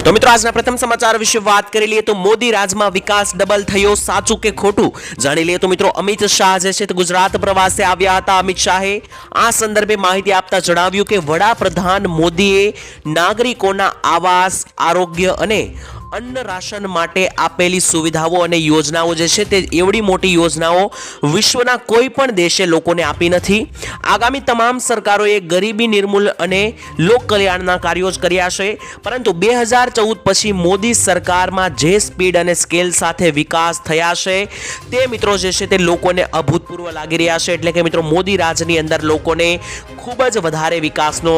તો મિત્રો, આજના પ્રથમ સમાચાર વિશે વાત કરી લઈએ તો મોદી રાજમાં વિકાસ ડબલ થયો, સાચું કે ખોટું? જાણી લઈએ તો મિત્રો, અમિત શાહ જે છે તે ગુજરાત પ્રવાસે આવ્યા હતા. અમિત શાહે આ સંદર્ભે માહિતી આપતા જણાવ્યું કે વડાપ્રધાન મોદીએ નાગરિકોના આવાસ, આરોગ્ય અને અન્ન રાશન માટે આપેલી સુવિધાઓ અને યોજનાઓ જે છે તે એવડી મોટી યોજનાઓ વિશ્વના કોઈ પણ દેશે લોકોને આપી નથી. આગામી તમામ સરકારોએ ગરીબી નિર્મૂલ અને લોક કલ્યાણના કાર્યો જ કર્યા છે. પરંતુ બે હજાર ચૌદ પછી મોદી સરકારમાં જે સ્પીડ અને સ્કેલ સાથે વિકાસ થયા છે, તે મિત્રો જે છે તે લોકોને અભૂતપૂર્વ લાગી રહ્યા છે. એટલે કે મિત્રો, મોદી રાજની અંદર લોકોને ખૂબ જ વધારે વિકાસનો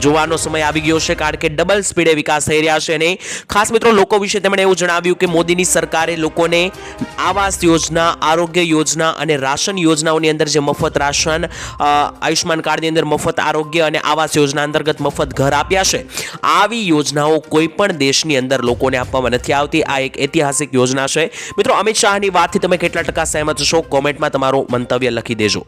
જોવાનો સમય આવી ગયો છે. કારણ કે ડબલ સ્પીડે વિકાસ થઈ રહ્યા છે અને ખાસ મિત્રો લોકો વિશે તેમણે એવું જણાવ્યું કે મોદીની સરકારે લોકોને આવાસ યોજના, આરોગ્ય યોજના અને રાશન યોજનાઓની અંદર જે મફત રાશન આયુષ્માન કાર્ડની અંદર મફત આરોગ્ય અને આવાસ યોજના અંતર્ગત મફત ઘર આપ્યા છે. આવી યોજનાઓ કોઈ પણ દેશની અંદર લોકોને આપવામાં નથી આવતી. આ એક ઐતિહાસિક યોજના છે. મિત્રો, અમિત શાહની વાતથી તમે કેટલા ટકા સહેમત છો? કોમેન્ટમાં તમારું મંતવ્ય લખી દેજો.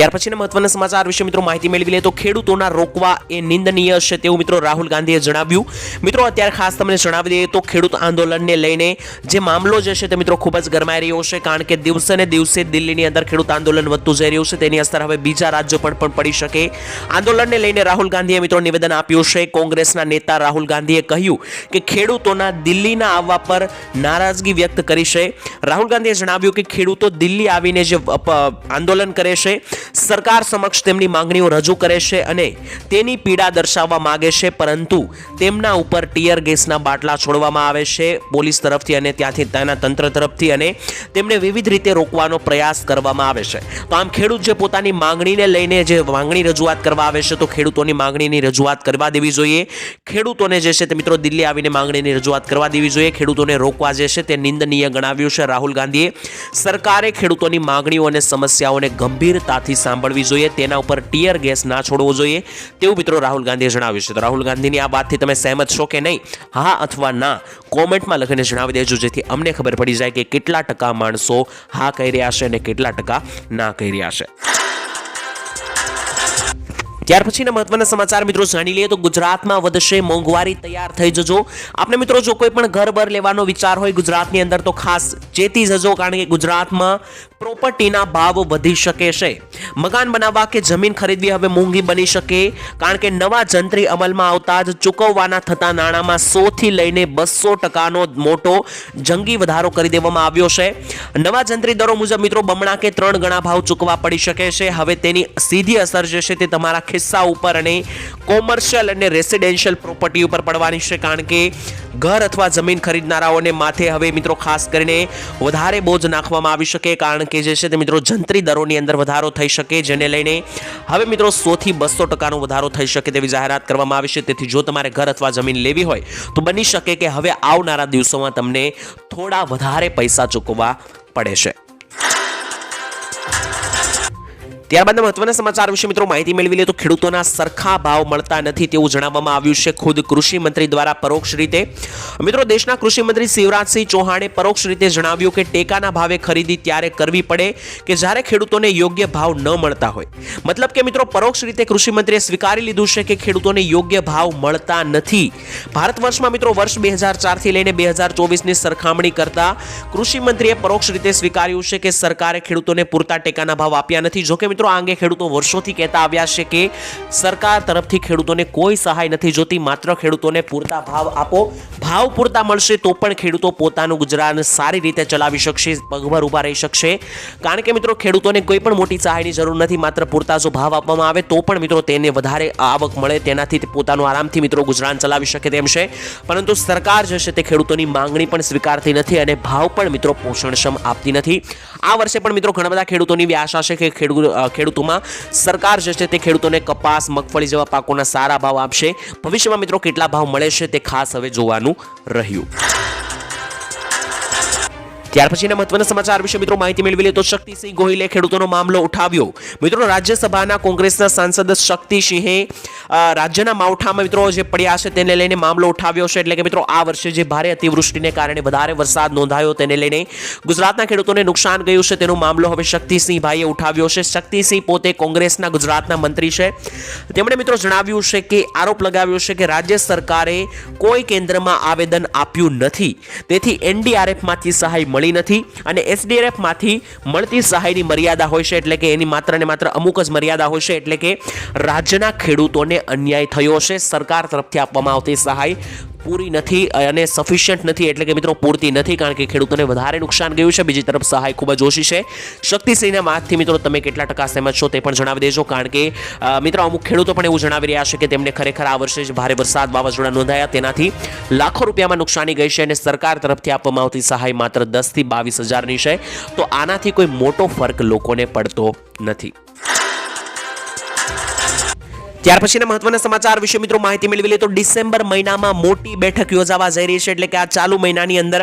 ત્યાર પછીના મહત્વના સમાચાર વિશે મિત્રો માહિતી મેળવી લે તો ખેડૂતોના રોકવા એ નિંદનીય છે તેવું મિત્રો રાહુલ ગાંધીએ જણાવ્યું. મિત્રો અત્યારે ખાસ તમને જણાવી દઈએ તો ખેડૂત આંદોલનને લઈને જે મામલો જે છે તે મિત્રો ખૂબ જ ગરમાઈ રહ્યો છે કારણ કે દિવસે ને દિવસે દિલ્હીની અંદર ખેડૂત આંદોલન વધતું જઈ રહ્યું છે. તેની અસર હવે બીજા રાજ્યો પર પણ પડી શકે. આંદોલનને લઈને રાહુલ ગાંધીએ મિત્રો નિવેદન આપ્યું છે. કોંગ્રેસના નેતા રાહુલ ગાંધીએ કહ્યું કે ખેડૂતોના દિલ્હીના આવવા પર નારાજગી વ્યક્ત કરી છે. રાહુલ ગાંધીએ જણાવ્યું કે ખેડૂતો દિલ્હી આવીને જે આંદોલન કરે છે સરકાર સમક્ષ તેમની માંગણીઓ રજૂ કરે છે અને તેની પીડા દર્શાવવા માગે છે, પરંતુ તેમના ઉપર ટીયર ગેસના બાટલા છોડવામાં આવે છે પોલીસ તરફથી અને ત્યાંથી ત્યાંના તંત્ર તરફથી અને તેમને વિવિધ રીતે રોકવાનો પ્રયાસ કરવામાં આવે છે. તો આમ ખેડૂત જે પોતાની માંગણીને લઈને જે માંગણી રજૂઆત કરવા આવે છે, તો ખેડૂતોની માંગણીની રજૂઆત કરવા દેવી જોઈએ. ખેડૂતોને જે છે તે મિત્રો દિલ્હી આવીને માંગણીની રજૂઆત કરવા દેવી જોઈએ. ખેડૂતોને રોકવા જે છે તે નિંદનીય ગણાવ્યું છે. રાહુલ ગાંધીએ સરકારે ખેડૂતોની માંગણીઓ અને સમસ્યાઓને ગંભીરતાથી સાંભળવી જોઈએ, તેના ઉપર ટીયર ગેસ ના છોડવો જોઈએ. તેવું મિત્રો રાહુલ ગાંધીએ જણાવ્યું છે. તો રાહુલ ગાંધીની આ વાતથી તમે સહેમત છો કે નહીં? હા અથવા ના? કોમેન્ટમાં લખીને જણાવી દેજો, જેથી અમને ખબર પડી જાય કે કેટલા ટકા માણસો હા કહી રહ્યા છે અને કેટલા ટકા ના કહી રહ્યા છે. ત્યાર પછીના મહત્વના સમાચાર મિત્રો જાણી લઈએ તો ગુજરાતમાં વધશે મોંઘવારી તૈયાર થઈ જજો. આપણે મિત્રો જો કોઈ પણ ઘર બર લેવાનો વિચાર હોય ગુજરાતની અંદર તો ખાસ ચેતી જજો કારણ કે ગુજરાતમાં પ્રોપર્ટીના ભાવ વધી શકે છે. મકાન બનાવવા કે જમીન ખરીદવી હવે મોંઘી બની શકે કારણ કે નવા જંત્રી અમલમાં આવતા જ ચૂકવવાના થતા નાણાંમાં સોથી લઈને બસો ટકાનો મોટો જંગી વધારો કરી દેવામાં આવ્યો છે. નવા જંત્રી દરો મુજબ મિત્રો બમણા કે ત્રણ ગણા ભાવ ચૂકવા પડી શકે છે. હવે તેની સીધી અસર જે છે તે તમારા ખિસ્સા ઉપર અને કોમર્શિયલ અને રેસિડેન્શિયલ પ્રોપર્ટી ઉપર પડવાની છે, કારણ કે ઘર અથવા જમીન ખરીદનારાઓને માથે હવે મિત્રો ખાસ કરીને વધારે બોજ નાખવામાં આવી શકે, કારણ કે જે છે તે મિત્રો જંત્રી દરોની અંદર વધારો થઈ શકે, જેને લઈને હવે મિત્રો સોથી બસો ટકાનો વધારો થઈ શકે તેવી જાહેરાત કરવામાં આવી છે. તેથી જો તમારે ઘર અથવા જમીન લેવી હોય, તો બની શકે કે હવે આવનારા દિવસોમાં તમને થોડા વધારે પૈસા ચૂકવવા પડે છે. ત્યારબાદ મહત્વના સમાચાર વિશે મિત્રો માહિતી મેળવી લે તો ખેડૂતોના સરખા ભાવ મળતા નથી તેવું જણાવવામાં આવ્યું છે. ખુદ કૃષિ દ્વારા પરોક્ષ રીતે મિત્રો દેશના કૃષિ શિવરાજસિંહ ચૌહાણે પરોક્ષ રીતે જણાવ્યું કે ટેકાના ભાવે ખરીદી ત્યારે કરવી પડે કે જ્યારે ખેડૂતોને યોગ્ય ભાવ ન મળતા હોય. મતલબ કે મિત્રો પરોક્ષ રીતે કૃષિ મંત્રીએ સ્વીકારી લીધું છે કે ખેડૂતોને યોગ્ય ભાવ મળતા નથી. ભારત વર્ષમાં મિત્રો વર્ષ બે હજાર ચારથી લઈને બે હજાર ચોવીસની સરખામણી કરતા કૃષિ મંત્રીએ પરોક્ષ રીતે સ્વીકાર્યું છે કે સરકારે ખેડૂતોને પૂરતા ટેકાના ભાવ આપ્યા નથી. જોકે મિત્રો આ અંગે ખેડૂતો વર્ષોથી કહેતા આવ્યા છે કે સરકાર તરફથી ખેડૂતોને કોઈ સહાય નથી જોતી, માત્ર ખેડૂતોને પૂરતા ભાવ આપો. ભાવ પૂરતા મળશે તો પણ ખેડૂતો પોતાનું ગુજરાન સારી રીતે ચલાવી શકશે, પગભર ઊભા રહી શકશે. કારણ કે મિત્રો, ખેડૂતોને કોઈ પણ મોટી સહાયની જરૂર નથી, માત્ર પૂરતા જો ભાવ આપવામાં આવે તો પણ મિત્રો તેને વધારે આવક મળે, તેનાથી પોતાનું આરામથી મિત્રો ગુજરાન ચલાવી શકે તેમ છે. પરંતુ સરકાર જે છે તે ખેડૂતોની માંગણી પણ સ્વીકારતી નથી અને ભાવ પણ મિત્રો પોષણક્ષમ આપતી નથી. આ વર્ષે પણ મિત્રો ઘણા બધા ખેડૂતોની આશા છે કે ખેડૂત ખેડૂતોમાં સરકાર જે છે તે ખેડૂતોને કપાસ, મગફળી જેવા પાકોના સારા ભાવ આપશે. ભવિષ્યમાં મિત્રો કેટલા ભાવ મળે છે તે ખાસ હવે જોવાનું રહ્યું. ત્યાર પછીના મહત્વના સમાચાર વિશે મિત્રો માહિતી મેળવી લે તો શક્તિસિંહ ગોહિલે ખેડૂતોનો મામલો ઉઠાવ્યો. મિત્રો રાજ્યસભાના કોંગ્રેસના સાંસદ શક્તિસિંહે રાજ્યના માવઠામાં મિત્રો જે પડ્યા છે તેને લઈને મામલો ઉઠાવ્યો છે. એટલે કે મિત્રો આ વર્ષે જે ભારે અતિવૃષ્ટિને કારણે વધારે વરસાદ નોંધાયો તેને લઈને ગુજરાતના ખેડૂતોને નુકસાન ગયું છે તેનો મામલો હવે શક્તિસિંહ ભાઈએ ઉઠાવ્યો છે. શક્તિસિંહ પોતે કોંગ્રેસના ગુજરાતના મંત્રી છે. તેમણે મિત્રો જણાવ્યું છે કે, આરોપ લગાવ્યો છે કે રાજ્ય સરકારે કોઈ કેન્દ્રમાં આવેદન આપ્યું નથી. તેથી એનડીઆરએફમાંથી સહાય મળી નથી અને એસડીઆરએફમાંથી મળતી સહાયની મર્યાદા હોય છે એટલે કે એની માત્ર ને માત્ર અમુક જ મર્યાદા હોય છે એટલે કે રાજ્યના ખેડૂતોને અન્યાય થયો છે, સરકાર તરફથી આપવામાં આવતી સહાય પૂરી નથી અને સફિશિયન્ટ નથી, એટલે કે મિત્રો પૂરતી નથી, કારણ કે ખેડૂતોને વધારે નુકસાન ગયું છે. બીજી તરફ સહાય ખૂબ જ ઓછી છે. શક્તિસિંહના માતથી મિત્રો તમે કેટલા ટકા સહેમત છો તે પણ જણાવી દેજો, કારણ કે મિત્રો અમુક ખેડૂતો પણ એવું જણાવી રહ્યા છે કે તેમને ખરેખર આ વર્ષે જ ભારે વરસાદ વાવાઝોડા નોંધાયા. તેનાથી લાખો રૂપિયામાં નુકસાની ગઈ છે અને સરકાર તરફથી આપવામાં આવતી સહાય માત્ર દસથી બાવીસ હજારની છે. તો આનાથી કોઈ મોટો ફરક લોકોને પડતો નથી. ત્યાર પછીના મહત્વના સમાચાર, વિશે મિત્રો માહિતી મેળવી લે તો ડિસેમ્બર મહિનામાં મોટી બેઠક યોજાવા જઈ રહી છે એટલે કે આ ચાલુ મહિનાની અંદર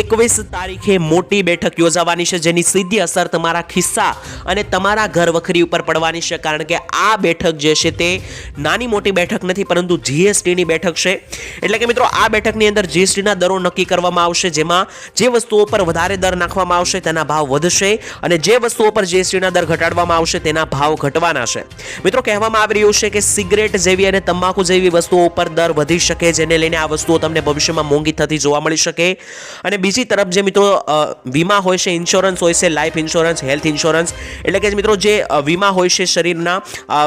એકવીસ તારીખે મોટી બેઠક યોજાવાની છે, જેની સીધી અસર તમારા ખિસ્સા અને તમારા ઘર વખરી ઉપર પડવાની છે, કારણ કે આ બેઠક જે છે તે નાની મોટી બેઠક નથી, પરંતુ જીએસટીની બેઠક છે. એટલે કે મિત્રો, આ બેઠકની અંદર જીએસટીના દરો નક્કી કરવામાં આવશે, જેમાં જે વસ્તુઓ પર વધારે દર નાખવામાં આવશે તેના ભાવ વધશે અને જે વસ્તુઓ પર જીએસટીના દર ઘટાડવામાં આવશે તેના ભાવ ઘટવાના છે. મિત્રો, કહેવામાં આવી રહ્યું છે કે સિગરેટ જેવી અને તમાકુ જેવી વસ્તુઓ ઉપર દર વધી શકે, જેને લઈને આ વસ્તુઓ તમને ભવિષ્યમાં મોંઘી થતી જોવા મળી શકે. અને બીજી તરફ જે મિત્રો વીમા હોય છે, ઇન્સ્યોરન્સ હોય છે, લાઈફ ઇન્સ્યોરન્સ, હેલ્થ ઇન્સ્યોરન્સ, એટલે કે મિત્રો જે વીમા હોય છે શરીરના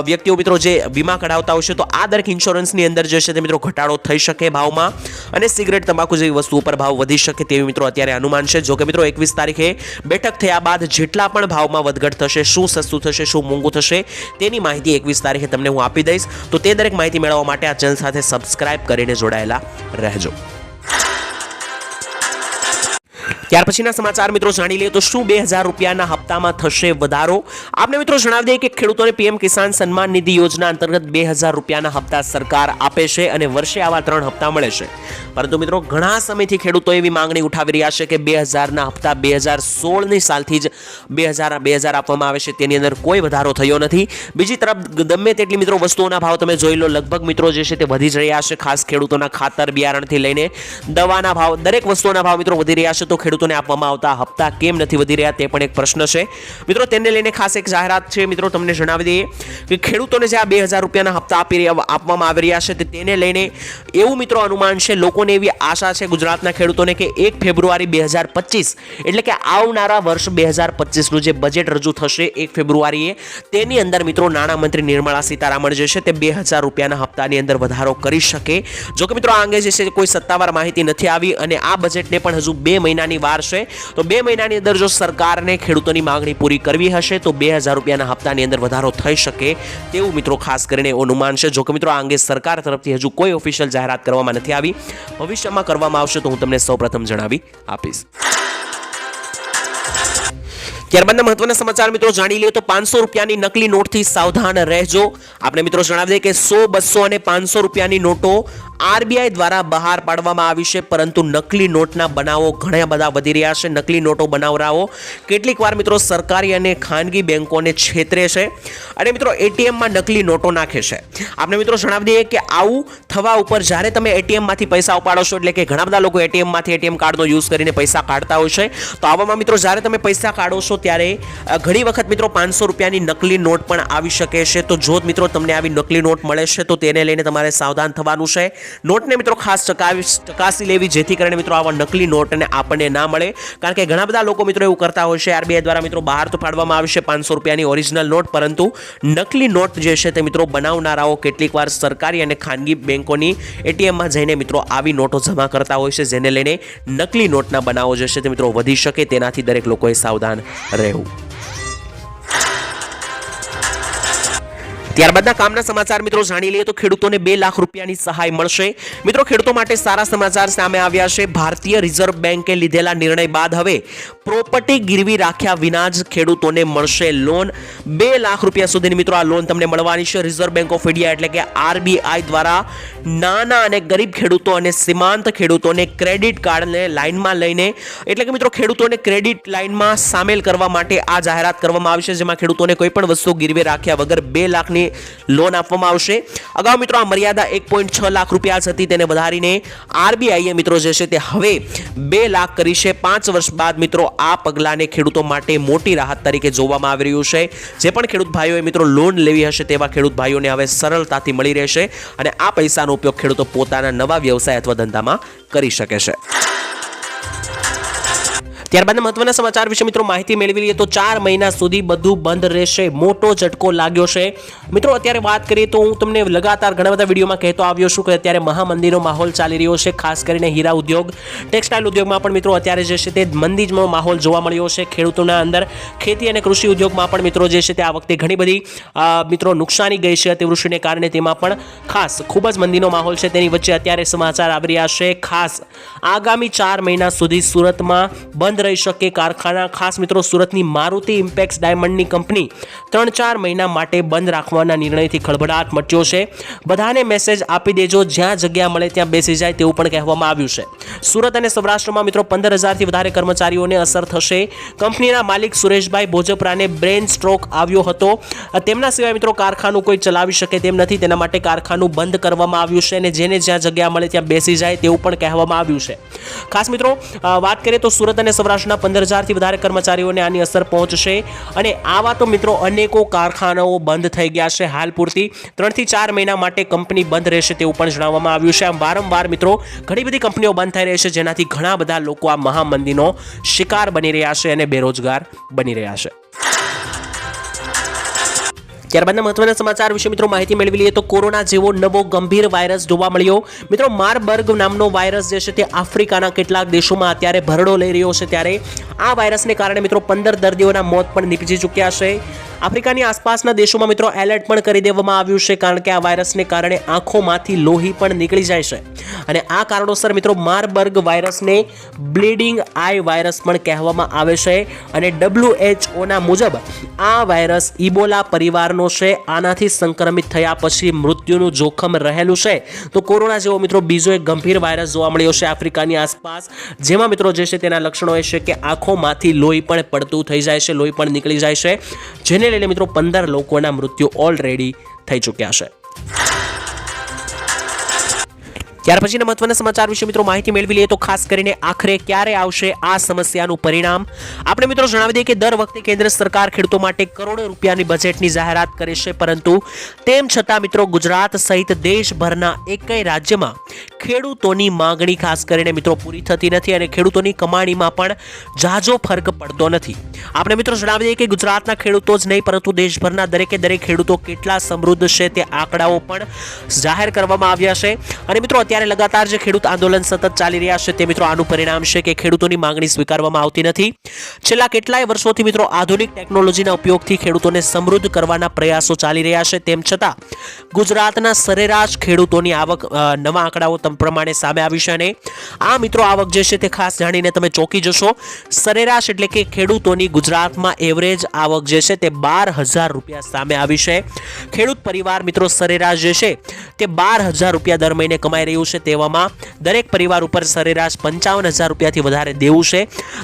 વ્યક્તિઓ મિત્રો જે વીમા કઢાવતા હોય છે, તો આ દરેક ઇન્સ્યોરન્સની અંદર જે છે તે મિત્રો ઘટાડો થઈ શકે ભાવમાં. અને સિગરેટ, તમાકુ જેવી વસ્તુ ઉપર ભાવ વધી શકે તેવી મિત્રો અત્યારે અનુમાન છે. જો કે મિત્રો, એકવીસ તારીખે બેઠક થયા બાદ જેટલા પણ ભાવમાં વધઘટ થશે, શું સસ્તું થશે, શું મોંઘું થશે, તેની માહિતી એકવીસ તારીખે તમને હું આપી દઈશ. તો તે દરેક માહિતી મેળવવા માટે આ ચેનલ સાથે સબસ્ક્રાઇબ કરીને જોડાયેલા રહેજો. ત્યાર પછીના સમાચાર મિત્રો જાણી લઈએ તો શું બે હજાર રૂપિયાના હપ્તામાં થશે વધારો? આપને મિત્રો જણાવી દઈએ કે ખેડૂતોને પીએમ કિસાન સન્માન નિધિ યોજના અંતર્ગત બે હજાર રૂપિયાના હપ્તા સરકાર આપે છે અને વર્ષે આવા ત્રણ હપ્તા મળે છે. પરંતુ મિત્રો ઘણા સમયથી ખેડૂતો એવી માંગણી ઉઠાવી રહ્યા છે કે બે હજારના હપ્તા બે હજાર સોળની સાલથી જ બે હજાર બે હજાર આપવામાં આવે છે. તેની અંદર કોઈ વધારો થયો નથી. બીજી તરફ ગમે તેટલી મિત્રો વસ્તુઓના ભાવ તમે જોઈ લો, લગભગ મિત્રો જે છે તે વધી જ રહ્યા છે. ખાસ ખેડૂતોના ખાતર બિયારણથી લઈને દવાના ભાવ, દરેક વસ્તુઓના ભાવ મિત્રો વધી રહ્યા છે. તો ખેડૂતોને આપવામાં આવતા હપ્તા કેમ નથી વધી રહ્યા તે પણ એક પ્રશ્ન છે. મિત્રો, તેને લઈને ખાસ એક જાહેરાત છે. મિત્રો, તમને જણાવી દઈએ કે ખેડૂતોને જે આ બે હજાર રૂપિયાના હપ્તા આપી આપવામાં આવી રહ્યા છે તેને લઈને એવું મિત્રો અનુમાન છે. લોકોને એવી આશા છે ગુજરાતના ખેડૂતોને કે એક ફેબ્રુઆરી બે હજાર પચીસ, એટલે કે આવનારા વર્ષ બે હજાર પચીસનું જે બજેટ રજૂ થશે એક ફેબ્રુઆરીએ, તેની અંદર મિત્રો નાણામંત્રી નિર્મળા સીતારામન જે છે તે બે હજાર રૂપિયાના હપ્તાની અંદર વધારો કરી શકે. જોકે મિત્રો, આ અંગે જે છે કોઈ સત્તાવાર માહિતી નથી આવી અને આ બજેટને પણ હજુ બે મહિનાની વાર છે તો બે મહિનાની અંદર જો સરકારને ખેડૂતોની માંગણી પૂરી કરવી હશે, તો બે હજાર રૂપિયાના હપ્તાની અંદર વધારો થઈ શકે તેવું મિત્રો ખાસ કરીને અનુમાન છે. જો કે મિત્રો આ અંગે સરકાર તરફથી હજુ કોઈ ઓફિશિયલ જાહેરાત કરવામાં નથી આવી. ભવિષ્યમાં કરવામાં આવશે તો હું તમને સૌપ્રથમ જણાવી આપીશ. ત્યારબાદના મહત્વના સમાચાર મિત્રો જાણી લઈએ તો પાંચસો રૂપિયાની નકલી નોટથી સાવધાન રહેજો. આપણે મિત્રો જણાવી દઈએ કે સો, બસો અને પાંચસો રૂપિયાની નોટો આરબીઆઈ દ્વારા બહાર પાડવામાં આવી છે, પરંતુ નકલી નોટના બનાવો ઘણા બધા વધી રહ્યા છે. નકલી નોટો બનાવરાઓ કેટલીક વાર મિત્રો સરકારી અને ખાનગી બેંકોને છેતરે છે અને મિત્રો એટીએમમાં નકલી નોટો નાખે છે. આપણે મિત્રો જણાવી દઈએ કે આવું થવા ઉપર જ્યારે તમે એટીએમમાંથી પૈસા ઉપાડો છો, એટલે કે ઘણા બધા લોકો એટીએમમાંથી એટીએમ કાર્ડનો યુઝ કરીને પૈસા કાઢતા હોય છે, તો આવામાં મિત્રો જ્યારે તમે પૈસા કાઢો છો, ત્યારે ઘણી વખત મિત્રો પાંચસો રૂપિયાની નકલી નોટ પણ આવી શકે છે. તો જો મિત્રો તમને આવી નકલી નોટ મળે છે, તો તેને લઈને તમારે સાવધાન થવાનું છે. નોટને મિત્રો ખાસ ચકાવી ચકાસી લેવી, જેથી કરીને મિત્રો આવા નકલી નોટને આપણને ના મળે. કારણ કે ઘણા બધા લોકો મિત્રો એવું કરતા હોય છે, આરબીઆઈ દ્વારા મિત્રો બહાર તો પાડવામાં આવે છે પાંચસો રૂપિયાની ઓરિજિનલ નોટ, પરંતુ નકલી નોટ જે છે તે મિત્રો બનાવનારાઓ કેટલીક વાર સરકારી અને ખાનગી બેંકોની એટીએમમાં જઈને મિત્રો આવી નોટો જમા કરતા હોય છે, જેને લઈને નકલી નોટના બનાવો જે છે તે મિત્રો વધી શકે, તેનાથી દરેક લોકોએ સાવધાન રહેવું. ત્યારબાદના કામના સમાચાર મિત્રો જાણી લઈએ તો ખેડૂતોને બે લાખ રૂપિયાની સહાય મળશે. મિત્રો, ખેડૂતો માટે સારા સમાચાર સામે આવ્યા છે. ભારતીય રિઝર્વ બેન્કે લીધેલા નિર્ણય બાદ હવે પ્રોપર્ટી ગીરવી રાખ્યા વિના જ ખેડૂતોને મળશે લોન. બે લાખ રૂપિયા સુધીની મિત્રો આ લોન તમને મળવાની છે રિઝર્વ બેન્ક ઓફ ઇન્ડિયા એટલે કે આરબીઆઈ દ્વારા નાના અને ગરીબ ખેડૂતો અને સીમાંત ખેડૂતોને ક્રેડિટ કાર્ડને લાઇનમાં લઈને, એટલે કે મિત્રો ખેડૂતોને ક્રેડિટ લાઇનમાં સામેલ કરવા માટે આ જાહેરાત કરવામાં આવી છે, જેમાં ખેડૂતોને કોઈ પણ વસ્તુ ગીરવે રાખ્યા વગર બે લાખની લોન આપવામાં આવશે. અગાઉ મિત્રો આ મર્યાદા એક પોઈન્ટ છ લાખ રૂપિયા હતી, તેને વધારીને આરબીઆઈએ મિત્રો જે છે તે હવે બે લાખ કરી છે. પાંચ વર્ષ બાદ મિત્રો આ પગલાંને ખેડૂતો માટે મોટી રાહત તરીકે જોવામાં આવી રહ્યું છે. જે પણ ખેડૂત ભાઈઓએ મિત્રો લોન લેવી હશે તેવા ખેડૂત ભાઈઓને હવે સરળતાથી મળી રહેશે અને આ પૈસાનો ઉપયોગ ખેડૂતો પોતાના નવા વ્યવસાય અથવા ધંધામાં કરી શકે છે. ત્યારબાદ મહત્વના સમાચાર વિશે મિત્રો માહિતી મેળવી લઈએ તો ચાર મહિના સુધી બધું બંધ રહેશે. મોટો ઝટકો લાગ્યો છે. મિત્રો, અત્યારે વાત કરીએ તો હું તમને લગાતાર ઘણા બધા વિડીયોમાં કહેતો આવ્યો છું કે અત્યારે મહામંદીનો માહોલ ચાલી રહ્યો છે, ખાસ કરીને હીરા ઉદ્યોગ. ટેક્સટાઇલ ઉદ્યોગમાં પણ મિત્રો અત્યારે જે છે તે મંદીનો માહોલ જોવા મળ્યો છે. ખેડૂતોના અંદર ખેતી અને કૃષિ ઉદ્યોગમાં પણ મિત્રો જે છે તે આ વખતે ઘણી બધી મિત્રો નુકસાની ગઈ છે અતિવૃષ્ટિને કારણે તેમાં પણ ખાસ ખૂબ જ મંદીનો માહોલ છે. તેની વચ્ચે અત્યારે સમાચાર આવી રહ્યા છે. ખાસ આગામી ચાર મહિના સુધી સુરતમાં રહી શકે. કારખાના ખાસ મિત્રો, સુરતની મારુતિ ઇમ્પેક્સ ડાયમંડની કંપની ત્રણ ચાર મહિના માટે બંધ રાખવાના નિર્ણયથી ખળભળાટ મચ્યો છે. બધાને મેસેજ આપી દેજો. જ્યાં જગ્યા મળે ત્યાં બેસી જાય તેવું પણ કહેવામાં આવ્યું છે. સુરત અને સૌરાષ્ટ્રમાં મિત્રો પંદર હજારથી વધારે કર્મચારીઓને અસર થશે. કંપનીના માલિક સુરેશભાઈ ભોજપરાને બ્રેન સ્ટ્રોક આવ્યો હતો. તેમના સિવાય મિત્રો કારખાનું કોઈ ચલાવી શકે તેમ નથી. તેના માટે કારખાનું બંધ કરવામાં આવ્યું છે અને જેને જ્યાં જગ્યા મળે ત્યાં બેસી જાય તેવું પણ કહેવામાં આવ્યું છે. ખાસ મિત્રો વાત કરીએ તો સુરત અને સૌરાષ્ટ્રના પંદર હજારથી વધારે કર્મચારીઓને આની અસર પહોંચશે. અને આવા તો મિત્રો અનેકો કારખાનાઓ બંધ થઈ ગયા છે હાલ પૂરતી. ત્રણથી ચાર મહિના માટે કંપની બંધ રહેશે તેવું પણ જણાવવામાં આવ્યું છે. આમ વારંવાર મિત્રો ઘણી બધી કંપનીઓ બંધ થઈ રહી છે, જેનાથી ઘણા બધા લોકો આ મહામંદીનો શિકાર બની રહ્યા છે અને બેરોજગાર બની રહ્યા છે. ત્યારબાદના મહત્વના સમાચાર વિશે મિત્રો માહિતી મેળવી લઈએ તો કોરોના જેવો નવો ગંભીર વાયરસ જોવા મળ્યો. મિત્રો મારબર્ગ નામનો વાયરસ જે છે તે આફ્રિકાના કેટલાક દેશોમાં અત્યારે ભરડો લઈ રહ્યો છે ત્યારે આ વાયરસને કારણે મિત્રો પંદર દર્દીઓના મોત પણ નીપજી ચૂક્યા છે. આફ્રિકાની આસપાસના દેશોમાં મિત્રો એલર્ટ પણ કરી દેવામાં આવ્યું છે, કારણ કે આ વાયરસને કારણે આંખોમાંથી લોહી પણ નીકળી જાય છે. અને આ કારણોસર મિત્રો મારબર્ગ વાયરસને બ્લીડિંગ આઈ વાયરસ પણ કહેવામાં આવે છે અને ડબ્લ્યુએચઓના મુજબ આ વાયરસ ઇબોલા પરિવારનો છે, આનાથી સંક્રમિત થયા પછી મૃત્યુનું જોખમ રહેલું છે. તો કોરોના જેવો મિત્રો બીજો એક ગંભીર વાયરસ જોવા મળ્યો છે આફ્રિકાની આસપાસ, જેમાં મિત્રો જે છે તેના લક્ષણો એ છે કે આંખોમાંથી લોહી પણ પડતું થઈ જાય છે, લોહી પણ નીકળી જાય છે. જેને લઈને મિત્રો પંદર લોકોના મૃત્યુ ઓલરેડી થઈ ચૂક્યા છે. ત્યાર પછીના મહત્વના સમાચાર વિશે મિત્રો માહિતી મેળવી લઈએ તો ખાસ કરીને આખરે ક્યારે આવશે આ સમસ્યાનું પરિણામ? આપણે મિત્રો જણાવી દઈએ કે દર વખતે કેન્દ્ર સરકાર ખેડૂતો માટે કરોડો રૂપિયાની બજેટની જાહેરાત કરે છે, પરંતુ તેમ છતાં મિત્રો ગુજરાત સહિત દેશભરના એકેય રાજ્યમાં ખેડૂતોની માંગણી ખાસ કરીને મિત્રો પૂરી થતી નથી અને ખેડૂતોની કમાણીમાં પણ ઝાઝો ફરક પડતો નથી. આપણે મિત્રો જણાવી દઈએ કે ગુજરાતના ખેડૂતો જ નહીં, પરંતુ દેશભરના દરેકે દરેક ખેડૂતો કેટલા સમૃદ્ધ છે તે આંકડાઓ પણ જાહેર કરવામાં આવ્યા છે. અને મિત્રો અત્યારે લગાતાર જે ખેડૂત આંદોલન સતત ચાલી રહ્યા છે તે મિત્રો આનું પરિણામ છે કે ખેડૂતોની માંગણી સ્વીકારવામાં આવતી નથી. છેલ્લા કેટલાય વર્ષોથી મિત્રો આધુનિક ટેકનોલોજીના ઉપયોગથી ખેડૂતોને સમૃદ્ધ કરવાના પ્રયાસો ચાલી રહ્યા છે. તેમ છતાં, ગુજરાતના સરેરાશ ખેડૂતોની આવક નવા આંકડાઓ પ્રમાણે સામે આવી છે અને આ મિત્રો આવક જે છે તે ખાસ જાણીને તમે ચોંકી જશો. સરેરાશ એટલે કે ખેડૂતોની ગુજરાતમાં એવરેજ આવક જે છે તે બાર હજાર રૂપિયા સામે આવી છે. ખેડૂત પરિવાર મિત્રો સરેરાશ જે છે તે બાર હજાર રૂપિયા દર મહિને કમાઈ રહ્યું છે તેવામાં. દરેક પરિવાર ઉપર સરેરાશ પંચાવન હજાર રૂપિયાથી વધારે દેવું છે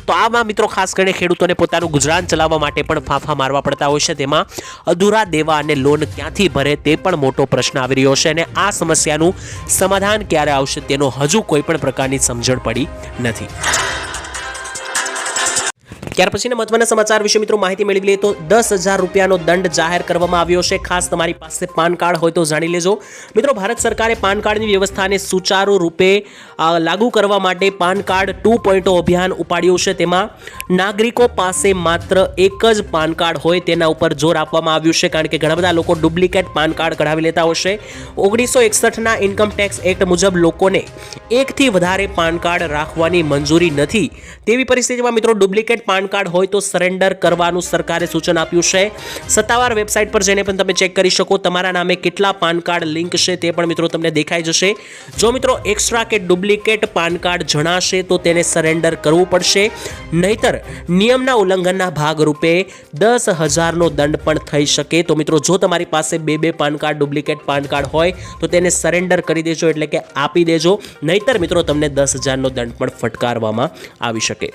તો આમાં મિત્રો ખાસ કરીને ખેડૂતોને પોતાનું ગુજરાન ચલાવવા માટે પણ ફાંફા મારવા પડતા હોય છે. તેમાં અધૂરા દેવા અને લોન ક્યાંથી ભરે તે પણ મોટો પ્રશ્ન આવી રહ્યો છે અને આ સમસ્યાનું સમાધાન ક્યારે આવશે તેનો હજુ કોઈ પણ પ્રકારની સમજણ પડી નથી. ત્યાર પછીના મહત્વના સમાચાર વિશે મિત્રો માહિતી મેળવી લઈએ તો દસ હજાર રૂપિયાનો દંડ જાહેર કરવામાં આવ્યો છે. ખાસ તમારી પાસે પાન કાર્ડ હોય તો જાણી લેજો. મિત્રો, ભારત સરકારે પાન કાર્ડની વ્યવસ્થાને સુચારુ રૂપે લાગુ કરવા માટે પાન કાર્ડ ટુ પોઈન્ટો અભિયાન ઉપાડ્યું છે. તેમાં નાગરિકો પાસે માત્ર એક જ પાન કાર્ડ હોય તેના ઉપર જોર આપવામાં આવ્યું છે, કારણ કે ઘણા બધા લોકો ડુપ્લિકેટ પાન કાર્ડ કઢાવી લેતા હશે ઓગણીસો એકસઠના ઇન્કમ ટેક્સ એક્ટ મુજબ લોકોને એકથી વધારે પાન કાર્ડ રાખવાની મંજૂરી નથી. તેવી પરિસ્થિતિમાં મિત્રો ડુપ્લિકેટ પાન કાર્ડ હોય તો સરેન્ડર કરવાનું સરકારે સૂચન આપ્યું છે. સત્તાવાર વેબસાઇટ પર જઈને પણ તમે ચેક કરી શકો. તમારા નામે કેટલા પાન કાર્ડ લિંક છે તે પણ મિત્રો તમને દેખાઈ જશે. જો મિત્રો એક્સ્ટ્રા કે ડુપ્લિકેટ પાન કાર્ડ જણાશે તો તેને સરેન્ડર કરવું પડશે. નહીતર નિયમના ઉલ્લંઘનના ભાગરૂપે દસ હજારનો દંડ પણ થઈ શકે. તો મિત્રો જો તમારી પાસે બે બે PAN card duplicate PAN card હોય તો તેને સરેન્ડર કરી દેજો એટલે કે આપી દેજો. નહીતર મિત્રો તમને દસ હજારનો દંડ પણ ફટકારવામાં આવી શકે.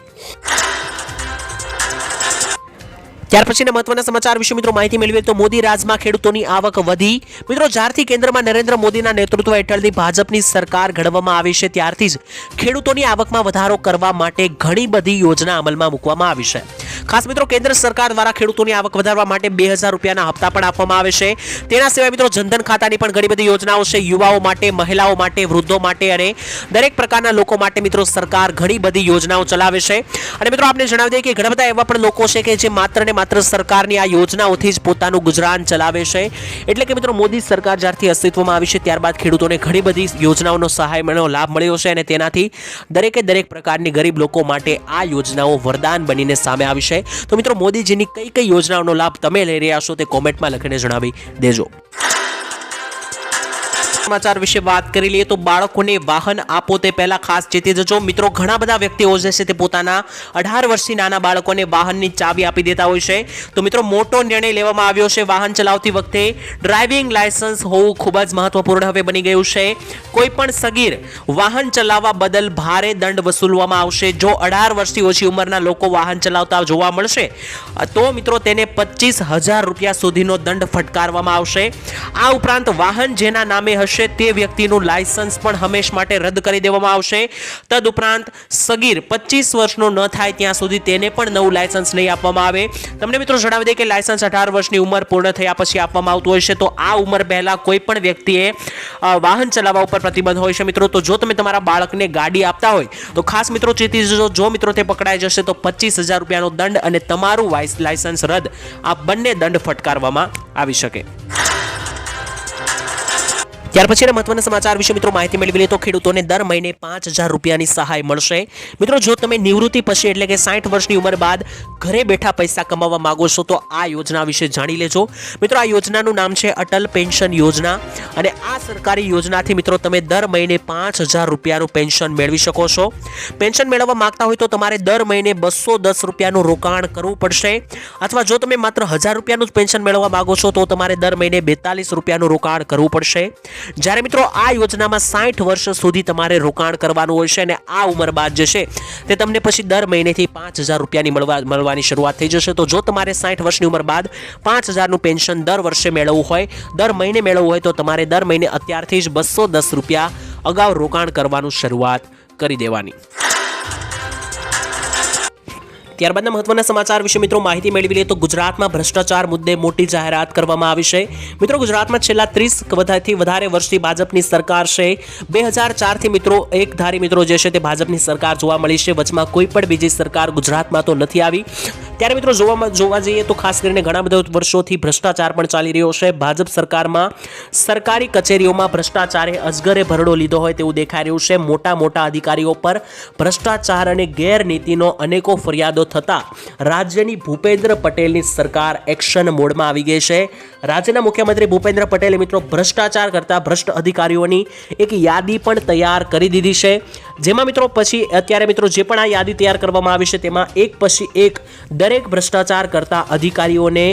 ત્યાર પછીના મહત્વના સમાચાર વિશે મિત્રો માહિતી મેળવીએ તો મોદી રાજમાં ખેડૂતોની આવક વધી. મિત્રો જ્યારથી કેન્દ્રમાં નરેન્દ્ર મોદીના નેતૃત્વ હેઠળની ભાજપની સરકાર ઘડવામાં આવી છે, ત્યારથી જ ખેડૂતોની આવકમાં વધારો કરવા માટે ઘણી બધી યોજના અમલમાં મૂકવામાં આવી છે. ખાસ મિત્રો કેન્દ્ર સરકાર દ્વારા ખેડૂતોની આવક વધારવા માટે બે હજાર રૂપિયાના હપ્તા પણ આપવામાં આવે છે. તેના સિવાય મિત્રો જનધન ખાતાની પણ ઘણી બધી યોજનાઓ છે, યુવાઓ માટે, મહિલાઓ માટે, વૃદ્ધો માટે અને દરેક પ્રકારના લોકો માટે મિત્રો સરકાર ઘણી બધી યોજનાઓ ચલાવે છે. અને મિત્રો આપણે જણાવી દઈએ કે ઘણા બધા એવા પણ લોકો છે કે જે માત્ર ને માત્ર સરકારની આ યોજનાઓથી જ પોતાનું ગુજરાન ચલાવે છે. એટલે કે મિત્રો, મોદી સરકાર જ્યારથી અસ્તિત્વમાં આવી છે, ત્યારબાદ ખેડૂતોને ઘણી બધી યોજનાઓનો સહાયનો લાભ મળ્યો છે અને તેનાથી દરેકે દરેક પ્રકારની ગરીબ લોકો માટે આ યોજનાઓ વરદાન બનીને સામે આવી છે. તો મિત્રો, મોદીજીની કઈ કઈ યોજનાઓનો લાભ તમે લઈ રહ્યા છો તે કોમેન્ટમાં લખીને જણાવી દેજો. સમાચાર વિશે વાત કરી લઈએ તો બાળકોને વાહન આપો તે પહેલા ખાસ ચેતી જજો. મિત્રો, ઘણા બધા વ્યક્તિઓ જે છે તે પોતાના અઢાર વર્ષથી નાના બાળકોને વાહનની ચાવી આપી દેતા હોય છે. તો મિત્રો, મોટો નિર્ણય લેવામાં આવ્યો છે વાહન ચલાવતી વખતે ડ્રાઇવિંગ લાયસન્સ હોવું ખૂબ જ મહત્વપૂર્ણ હવે બની ગયું છે. કોઈ પણ સગીર વાહન ચલાવવા બદલ ભારે દંડ વસૂલવામાં આવશે. જો અઢાર વર્ષથી ઓછી ઉંમરના લોકો વાહન ચલાવતા જોવા મળશે, તો મિત્રો તેને પચીસ હજાર રૂપિયા સુધીનો દંડ ફટકારવામાં આવશે. આ ઉપરાંત વાહન જેના નામે હશે તે વ્યક્તિનું લાયસન્સ પણ હંમેશ માટે રદ કરી દેવામાં આવશે. તદુપરાંત સગીર પચીસ વર્ષનો ન થાય ત્યાં સુધી તેને પણ નવું લાયસન્સ નહીં આપવામાં આવે. તમને મિત્રો જણાવી દે કે લાયસન્સ અઢાર વર્ષની ઉંમર પૂર્ણ થયા પછી આપવામાં આવતું હોય છે. તો આ ઉંમર પહેલાં કોઈ પણ વ્યક્તિએ વાહન ચલાવવા ઉપર પ્રતિબંધ હોય છે મિત્રો. તો જો તમે તમારા બાળકને ગાડી આપતા હોય, તો ખાસ મિત્રો ચેતી જજો. જો મિત્રો તે પકડાઈ જશે, તો પચીસ હજાર રૂપિયાનો દંડ અને તમારું લાયસન્સ રદ. આ બંને દંડ ફટકારવામાં આવી શકે. ત્યાર પછીના મહત્વના સમાચાર વિશે મિત્રો માહિતી મેળવી લઈએ તો ખેડૂતોને દર મહિને પાંચ હજાર રૂપિયાની સહાય મળશે. મિત્રો, જો તમે નિવૃત્તિ પછી એટલે કે સાઠ વર્ષની ઉંમર બાદ ઘરે બેઠા પૈસા કમાવા માંગો છો, તો આ યોજના વિશે જાણી લેજો. મિત્રો, આ યોજનાનું નામ છે અટલ પેન્શન યોજના અને આ સરકારી યોજનાથી મિત્રો તમે દર મહિને પાંચ હજાર રૂપિયાનું પેન્શન મેળવી શકો છો. પેન્શન મેળવવા માંગતા હોય તો તમારે દર મહિને બસો દસ રૂપિયાનું રોકાણ કરવું પડશે. અથવા જો તમે માત્ર હજાર રૂપિયાનું જ પેન્શન મેળવવા માંગો છો, તો તમારે દર મહિને બેતાલીસ રૂપિયાનું રોકાણ કરવું પડશે. જ્યારે મિત્રો આ યોજનામાં સાઠ વર્ષ સુધી તમારે રોકાણ કરવાનું હોય છે અને આ ઉંમર બાદ જે છે તે તમને પછી દર મહિનેથી પાંચ હજાર રૂપિયાની મળવા મળવાની શરૂઆત થઈ જશે. તો જો તમારે સાઠ વર્ષની ઉંમર બાદ પાંચ હજારનું પેન્શન દર વર્ષે મેળવવું હોય, દર મહિને મેળવવું હોય, તો તમારે દર મહિને અત્યારથી જ બસો દસ રૂપિયા અગાઉ રોકાણ કરવાનું શરૂઆત કરી દેવાની. ત્યારબાદના મહત્વના સમાચાર વિશે મિત્રો માહિતી મેળવી લઈએ તો ગુજરાતમાં ભ્રષ્ટાચાર મુદ્દે મોટી જાહેરાત કરવામાં આવી છે. મિત્રો ગુજરાતમાં છેલ્લા ત્રીસ વધારેથી વધારે વર્ષથી ભાજપની સરકાર છે. બે હજાર ચારથી મિત્રો એક ધારી મિત્રો જે છે તે ભાજપની સરકાર જોવા મળી છે. વચમાં કોઈ પણ બીજી સરકાર ગુજરાતમાં તો નથી આવી. ત્યારે મિત્રો જોવામાં જોવા જઈએ તો ખાસ કરીને ઘણા બધા વર્ષોથી ભ્રષ્ટાચાર પણ ચાલી રહ્યો છે. ભાજપ સરકારમાં સરકારી કચેરીઓમાં ભ્રષ્ટાચારે અજગરે ભરડો લીધો હોય તેવું દેખાઈ રહ્યું છે. મોટા મોટા અધિકારીઓ પર ભ્રષ્ટાચાર અને ગેરનીતિનો અનેકો ફરિયાદો થતાં રાજ્યની ભૂપેન્દ્ર પટેલની સરકાર એક્શન મોડમાં આવી ગઈ છે. રાજ્યના મુખ્યમંત્રી ભૂપેન્દ્ર પટેલે મિત્રો ભ્રષ્ટાચાર કરતા ભ્રષ્ટ અધિકારીઓની એક યાદી પણ તૈયાર કરી દીધી છે. જેમાં મિત્રો પછી અત્યારે મિત્રો જે પણ આ યાદી તૈયાર કરવામાં આવી છે તેમાં એક પછી એક દરેક ભ્રષ્ટાચાર કરતા અધિકારીઓને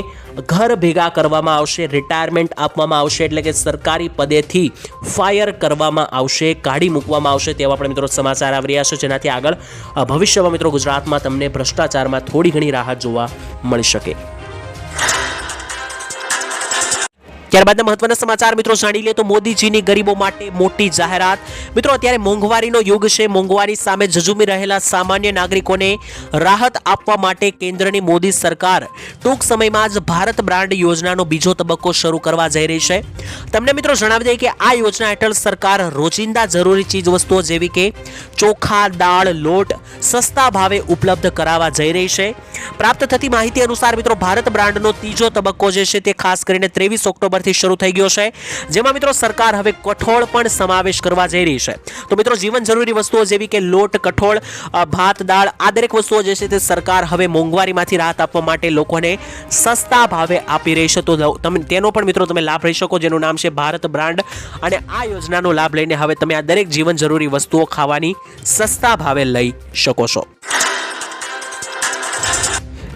ઘર ભેગા કરવામાં આવશે રિટાયરમેન્ટ આપવામાં આવશે એટલે કે સરકારી પદેથી ફાયર કરવામાં આવશે, કાઢી મૂકવામાં આવશે તેવા પણ મિત્રો સમાચાર આવી રહ્યા છે. જેનાથી આગળ ભવિષ્યમાં મિત્રો ગુજરાતમાં તમને ભ્રષ્ટાચારમાં થોડી ઘણી રાહત જોવા મળી શકે. ત્યારબાદના મહત્વના સમાચાર મિત્રો જાણી લે તો મોદીજીની ગરીબો માટે મોટી જાહેરાત. મિત્રો અત્યારે મોંઘવારીનો યુગ છે. મોંઘવારી સામે ઝઝુમી રહેલા સામાન્ય નાગરિકોને રાહત આપવા માટે કેન્દ્રની મોદી સરકાર ટૂંક સમયમાં જ ભારત બ્રાન્ડ યોજનાનો બીજો તબક્કો શરૂ કરવા જઈ રહી છે. તમને મિત્રો જણાવી દઈએ કે આ યોજના હેઠળ સરકાર રોજિંદા જરૂરી ચીજ વસ્તુઓ જેવી કે ચોખા, દાળ, લોટ સસ્તા ભાવે ઉપલબ્ધ કરાવવા જઈ રહી છે. પ્રાપ્ત થતી માહિતી અનુસાર મિત્રો ભારત બ્રાન્ડનો ત્રીજો તબક્કો જે છે તે ખાસ કરીને ત્રેવીસ ઓક્ટોબરથી શરૂ થઈ ગયો છે. જેમાં મિત્રો સરકાર હવે કઠોળ પણ સમાવેશ કરવા જઈ રહી છે. તો મિત્રો જીવન જરૂરી વસ્તુઓ જેવી કે લોટ, કઠોળ ભાત, દાળ આ દરેક વસ્તુઓ જે છે તે સરકાર હવે મોંઘવારીમાંથી રાહત આપવા માટે લોકોને સસ્તા ભાવે આપી રહી છે. તો તમે, તેનો પણ મિત્રો તમે લાભ લઈ શકો, જેનું નામ છે ભારત બ્રાન્ડ. અને આ યોજનાનો લાભ લઈને હવે તમે આ દરેક જીવન જરૂરી વસ્તુઓ ખાવાની સસ્તા ભાવે લઈ શકો છો.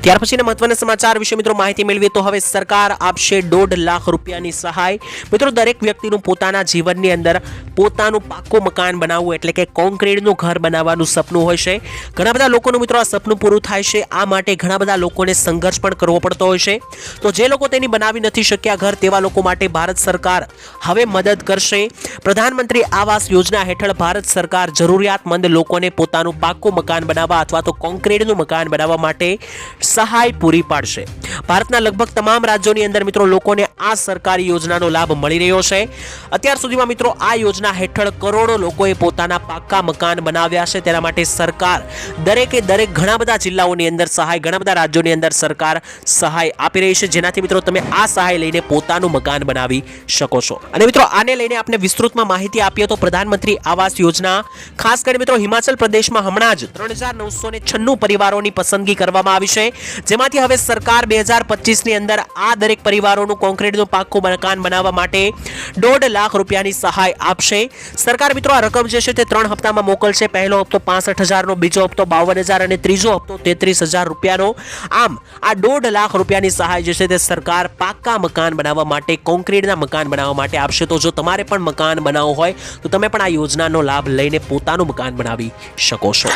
ત્યાર પછીના મહત્વના સમાચાર વિશે મિત્રો માહિતી મેળવીએ તો હવે સરકાર આપશે દોઢ લાખ રૂપિયાની સહાય. મિત્રો દરેક વ્યક્તિનું પોતાના જીવનની અંદર પોતાનું પાક્કું મકાન બનાવવું એટલે કે કોન્ક્રીટનું ઘર બનાવવાનું સપનું હોય છે. ઘણા બધા લોકોનું મિત્રો આ સપનું પૂરું થાય છે. આ માટે ઘણા બધા લોકોને સંઘર્ષ પણ કરવો પડતો હોય છે. તો જે લોકો તેની બનાવી નથી શક્યા ઘર તેવા લોકો માટે ભારત સરકાર હવે મદદ કરશે. પ્રધાનમંત્રી આવાસ યોજના હેઠળ ભારત સરકાર જરૂરિયાતમંદ લોકોને પોતાનું પાક્કું મકાન બનાવવા અથવા તો કોન્ક્રીટનું મકાન બનાવવા માટે સહાય પૂરી પાડશે. ભારતના લગભગ તમામ રાજ્યોની અંદર મિત્રો લોકોને આ સરકારી યોજનાનો લાભ મળી રહ્યો છે. અત્યાર સુધીમાં મિત્રો આ યોજના હેઠળ કરોડો લોકોએ પોતાના પાક્કા મકાન બનાવ્યા છે. તેના માટે સરકાર દરેકે દરેક ઘણા બધા જિલ્લાઓની અંદર સહાય, ઘણા બધા રાજ્યોની અંદર સરકાર સહાય આપી રહી છે. જેનાથી મિત્રો તમે આ સહાય લઈને પોતાનું મકાન બનાવી શકો છો. અને મિત્રો આને લઈને આપણે વિસ્તૃતમાં માહિતી આપીએ તો પ્રધાનમંત્રી આવાસ યોજના, ખાસ કરીને મિત્રો હિમાચલ પ્રદેશમાં હમણાં જ ત્રણ પરિવારોની પસંદગી કરવામાં આવી છે. જેમાંથી હવે સરકાર બે હજાર પચીસની અંદર આ દરેક પરિવારોનું કોન્ક્રીટનું પાક્કું મકાન બનાવવા માટે દોઢ લાખ રૂપિયાની સહાય આપશે. સરકાર મિત્રો, આ રકમ જે છે તે ત્રણ હપ્તામાં મોકલશે. પહેલો હપ્તો પાસઠ હજારનો, બીજો હપ્તો બાવન હજાર અને ત્રીજો હપ્તો તેત્રીસ હજાર રૂપિયાનો. આમ, આ દોઢ લાખ રૂપિયાની સહાય જે છે તે સરકાર પાક્કા મકાન બનાવવા માટે, કોન્ક્રીટના મકાન બનાવવા માટે આપશે. તો જો તમારે પણ મકાન બનાવવું હોય, તો તમે પણ આ યોજનાનો લાભ લઈને પોતાનું મકાન બનાવી શકો છો.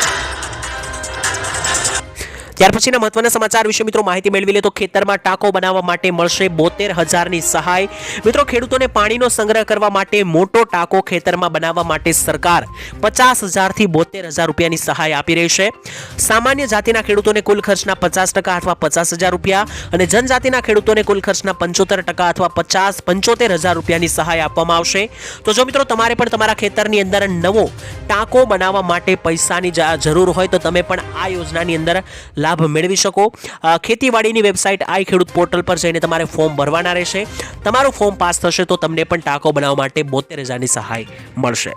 ત્યાર પછીના મહત્વના સમાચાર વિશે મિત્રો માહિતી મેળવી લે તો ખેતરમાં ટાંકો બનાવવા માટે મળશે બોતેર હજારની સહાય. મિત્રો, ખેડૂતોને પાણીનો સંગ્રહ કરવા માટે મોટો ટાંકો ખેતરમાં બનાવવા માટે સરકાર પચાસ હજારથી બોતેર હજાર રૂપિયાની સહાય આપી રહી છે. સામાન્ય જાતિના ખેડૂતોને કુલ ખર્ચના પચાસ ટકા અથવા પચાસ હજાર રૂપિયા અને જનજાતિના ખેડૂતોને કુલ ખર્ચના પંચોતેર ટકા અથવા પચાસ પંચોતેર હજાર રૂપિયાની સહાય આપવામાં આવશે. તો જો મિત્રો, તમારે પણ તમારા ખેતરની અંદર નવો ટાંકો બનાવવા માટે પૈસાની જરૂર હોય તો તમે પણ આ યોજનાની અંદર લાભ મેળવી શકો. ખેતીવાડીની વેબસાઇટ આઈ ખેડૂત પોર્ટલ પર જઈને તમારે ફોર્મ ભરવાના રહેશે. તમારું ફોર્મ પાસ થશે તો તમને પણ ટાંકો બનાવવા માટે બોતેર હજારની સહાય મળશે.